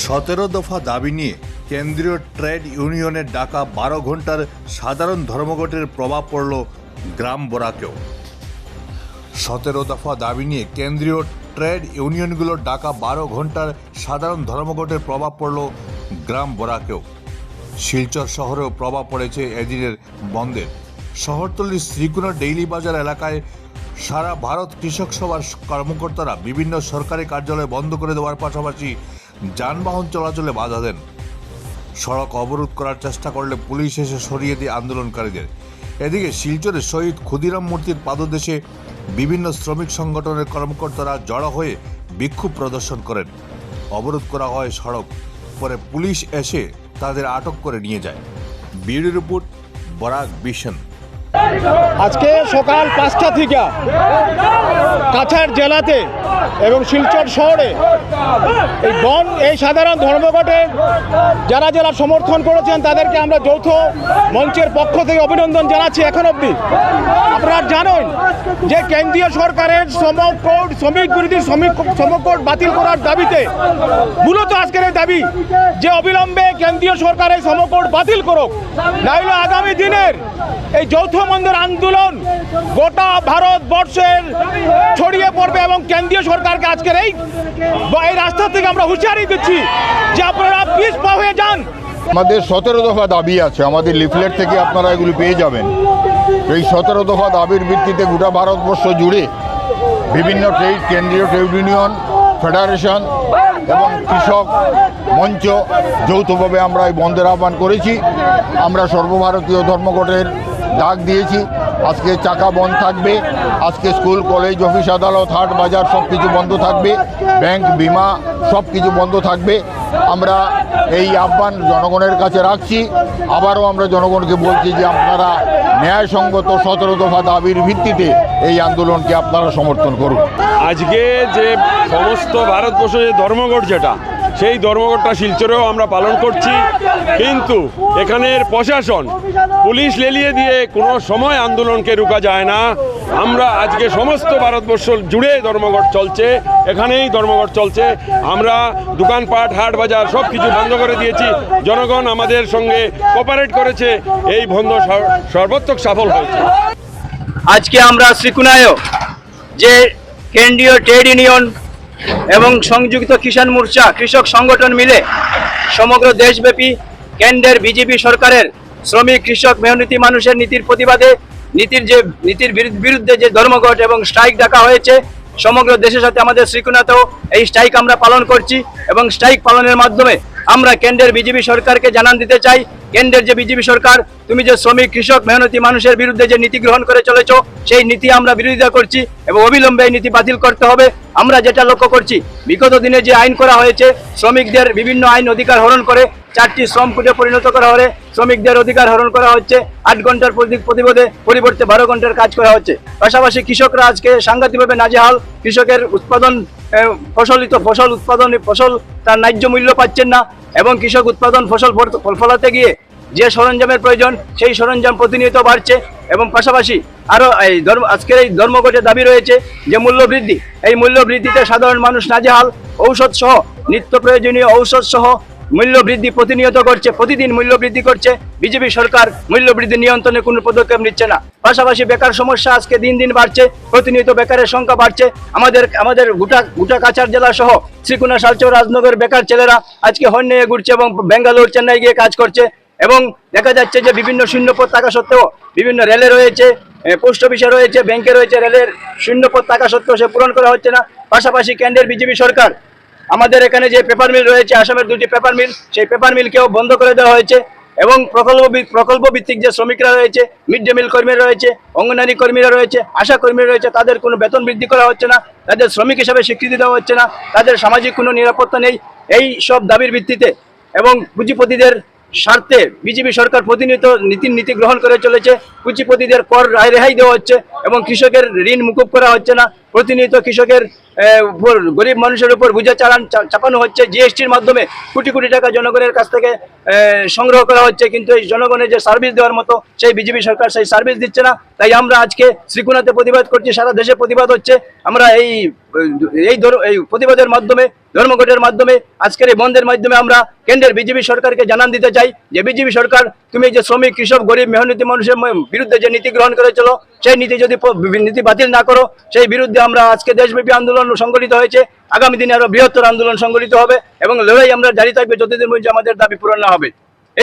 সতেরো দফা দাবি নিয়ে কেন্দ্রীয় ট্রেড ইউনিয়নের ডাকা বারো ঘণ্টার সাধারণ ধর্মঘটের প্রভাব পড়ল গ্রাম বোরাকেও। সতেরো দফা দাবি নিয়ে কেন্দ্রীয় ট্রেড ইউনিয়নগুলোর ডাকা বারো ঘণ্টার সাধারণ ধর্মঘটের প্রভাব পড়ল গ্রাম বোরাকেও। শিলচর শহরেও প্রভাব পড়েছে এদিনের বন্ধের। শহরতলির শ্রীকুনা ডেইলি বাজার এলাকায় সারা ভারত কৃষক সভার কর্মকর্তারা বিভিন্ন সরকারি কার্যালয় বন্ধ করে দেওয়ার পাশাপাশি যানবাহন চলাচলে বাধা দেন। সড়ক অবরোধ করার চেষ্টা করলে পুলিশ এসে সরিয়ে দিয়ে আন্দোলনকারীদের। এদিকে শিলচরে শহীদ ক্ষুদিরাম মূর্তির পাদদেশে বিভিন্ন শ্রমিক সংগঠনের কর্মকর্তারা জড়ো হয়ে বিক্ষোভ প্রদর্শন করেন। অবরোধ করা হয় সড়ক, পরে পুলিশ এসে তাদের আটক করে নিয়ে যায়। বিউরো রিপোর্ট, বরাক বিশন আজকে সকাল পাঁচটা থেকে কাছাড় জেলাতে এবং শিলচর শহরে এই বন, এই সাধারণ ধর্মঘটে যারা যারা সমর্থন করেছেন, তাদেরকে আমরা যৌথ মঞ্চের পক্ষ থেকে অভিনন্দন জানাচ্ছি এখন অবধি। আপনারা জানেন যে কেন্দ্রীয় সরকারের সমকোট শ্রমিক বিরোধী শ্রমিক সমকোট বাতিল করার দাবিতে মূলত আজকের এই দাবি যে অবিলম্বে কেন্দ্রীয় সরকার এই সমকোট বাতিল করুক। নাহলে আগামী দিনের এই যৌথ মন্দির আন্দোলন গোটা ভারতবর্ষের ছড়িয়ে পড়বে এবং কেন্দ্রীয় সরকারকে আজকের এই এই রাস্তা থেকে আমরা হুঁশিয়ারি দিচ্ছি যে আপনারা পিস হয়ে যান। আমাদের সতেরো দফা দাবি আছে, আমাদের লিফলেট থেকে আপনারা এগুলি পেয়ে যাবেন। এই সতেরো দফা দাবির ভিত্তিতে গোটা ভারতবর্ষ জুড়ে বিভিন্ন ট্রেড কেন্দ্রীয় ট্রেড ইউনিয়ন ফেডারেশন এবং কৃষক মঞ্চ যৌথভাবে আমরা এই বন্ধের আহ্বান করেছি। আমরা সর্বভারতীয় ধর্মঘটের ডাক দিয়েছি, আজকে চাকা বন্ধ থাকবে, আজকে স্কুল, কলেজ, অফিস, আদালত, হাট, বাজার সব কিছু বন্ধ থাকবে, ব্যাংক, বিমা সব কিছু বন্ধ থাকবে। আমরা এই আহ্বান জনগণের কাছে রাখছি। আবারও আমরা জনগণকে বলছি যে আপনারা ন্যায়সঙ্গত সতেরো দফা দাবির ভিত্তিতে এই আন্দোলনকে আপনারা সমর্থন করুন। আজকে যে সমস্ত ভারতবর্ষ যে ধর্মঘট যেটা, সেই ধর্মঘটটা শিলচরেও আমরা পালন করছি। কিন্তু এখানের প্রশাসন পুলিশ লেলিয়ে দিয়ে কোনো সময় আন্দোলনকে রুকা যায় না। আমরা আজকে সমস্ত ভারতবর্ষ জুড়ে ধর্মঘট চলছে, এখানেই ধর্মঘট চলছে। আমরা দোকানপাট হাট বাজার সব কিছু বন্ধ করে দিয়েছি। জনগণ আমাদের সঙ্গে কোপারেট করেছে, এই বন্ধ সর- সর্বাত্মক সফল হয়েছে। আজকে আমরা শ্রীকুনায় যে কেন্দ্রীয় ট্রেড ইউনিয়ন এবং সংযুক্ত কিষাণ মোর্চা কৃষক সংগঠন মিলে সমগ্র দেশব্যাপী কেন্দ্রের বিজেপি সরকারের শ্রমিক, কৃষক, মেহনতি মানুষের নীতির প্রতিবাদে নীতির যে নীতির বিরুদ্ধে যে ধর্মঘট এবং স্ট্রাইক ডাকা হয়েছে, সমগ্র দেশের সাথে আমাদের শ্রীকুনাতেও এই স্ট্রাইক আমরা পালন করছি এবং স্ট্রাইক পালনের মাধ্যমে আমরা কেন্দ্রের বিজেপি সরকারকে জানান দিতে চাই। কেন্দ্রের যে বিজেপি সরকার, তুমি যে শ্রমিক, কৃষক, মেহনতি মানুষের বিরুদ্ধে যে নীতি গ্রহণ করে চলেছ, সেই নীতি আমরা বিরোধিতা করছি এবং অবিলম্বে এই নীতি বাতিল করতে হবে। আমরা যেটা লক্ষ্য করছি, বিগত দিনে যে আইন করা হয়েছে, শ্রমিকদের বিভিন্ন আইন অধিকার হরণ করে চারটি শ্রম কোটে পরিণত করা হলে শ্রমিকদের অধিকার হরণ করা হচ্ছে। আট ঘণ্টার প্রতি- প্রতিবাদে পরিবর্তে বারো ঘণ্টার কাজ করা হচ্ছে। পাশাপাশি কৃষকরা আজকে সাংঘাতিকভাবে নাজেহাল। কৃষকের উৎপাদন ফসলিত ফসল উৎপাদন ফসল তার ন্যায্য মূল্য পাচ্ছেন না এবং কৃষক উৎপাদন ফসল ফল- ফল ফলাতে গিয়ে যে সরঞ্জামের প্রয়োজন, সেই সরঞ্জাম প্রতিনিয়ত বাড়ছে এবং পাশাপাশি আরও এই ধর্ম আজকের এই ধর্মঘটের দাবি রয়েছে যে মূল্য বৃদ্ধি। এই মূল্য বৃদ্ধিতে সাধারণ মানুষ নাজেহাল। ঔষধ সহ নিত্য প্রয়োজনীয় ঔষধ সহ মূল্য বৃদ্ধি প্রতিনিয়ত করছে, প্রতিদিন মূল্য বৃদ্ধি করছে। বিজেপি সরকার মূল্য বৃদ্ধি নিয়ন্ত্রণে কোনো পদক্ষেপ নিচ্ছে না। পাশাপাশি বেকার সমস্যা আজকে দিন দিন বাড়ছে, প্রতিনিয়ত বেকারের সংখ্যা বাড়ছে। আমাদের আমাদের গোটা গোটা কাছাড় জেলা সহ শ্রীকুনা শালচর, রাজনগর বেকার ছেলেরা আজকে হর্ন নিয়ে ঘুরছে এবং বেঙ্গালোর, চেন্নাই গিয়ে কাজ করছে। এবং দেখা যাচ্ছে যে বিভিন্ন শূন্যপদ থাকা সত্ত্বেও বিভিন্ন রেলে রয়েছে পোস্ট অফিসে রয়েছে, ব্যাংকে রয়েছে রেলের শূন্যপদ থাকা সত্ত্বেও সে পূরণ করা হচ্ছে না। পাশাপাশি কেন্দ্রের বিজেপি সরকার আমাদের এখানে যে পেপার মিল রয়েছে, আসামের দুটি পেপার মিল সেই পেপার মিলকেও বন্ধ করে দেওয়া হয়েছে। এবং প্রকল্প প্রকল্প ভিত্তিক যে শ্রমিকরা রয়েছে মিড ডে মিল কর্মীরা রয়েছে অঙ্গনারী কর্মীরা রয়েছে, আশা কর্মীরা রয়েছে, তাদের কোনো বেতন বৃদ্ধি করা হচ্ছে না, তাদের শ্রমিক হিসাবে স্বীকৃতি দেওয়া হচ্ছে না, তাদের সামাজিক কোনো নিরাপত্তা নেই, এই সব দাবির ভিত্তিতে। এবং পুঁজিপতিদের স্বার্থে বিজেপি সরকার প্রতিনিয়ত নীতির নীতি গ্রহণ করে চলেছে, পুঁজিপতিদের কর রায় রেহাই দেওয়া হচ্ছে, এবং কৃষকের ঋণ মুকুব করা হচ্ছে না, প্রতিনিয়ত কৃষকের গরিব মানুষের উপর বুঝে চালান চাপানো হচ্ছে। জিএসটির মাধ্যমে কোটি কোটি টাকা জনগণের কাছ থেকে সংগ্রহ করা হচ্ছে। কিন্তু এই জনগণের যে সার্ভিস দেওয়ার মতো, সেই বিজেপি সরকার সেই সার্ভিস দিচ্ছে না। তাই আমরা আজকে শ্রীকুনাতে প্রতিবাদ করছি, সারা দেশে প্রতিবাদ হচ্ছে। আমরা এই এই এই প্রতিবাদের মাধ্যমে, ধর্মঘটের মাধ্যমে, আজকের এই বন্ধের মাধ্যমে আমরা কেন্দ্রের বিজেপি সরকারকে জানান দিতে চাই যে বিজেপি সরকার, তুমি যে শ্রমিক, কৃষক, গরিব, মেহনতি মানুষের বিরুদ্ধে যে নীতি গ্রহণ করেছিল সেই নীতি যদি নীতি বাতিল না করো, সেই বিরুদ্ধে আমরা আজকে দেশব্যাপী আন্দোলন সংগঠিত হয়েছে। আগামী দিনে আরও বৃহত্তর আন্দোলন সংগঠিত হবে এবং লড়াই আমরা জারি থাকবে যতদিন আমাদের দাবি পূরণ না হবে।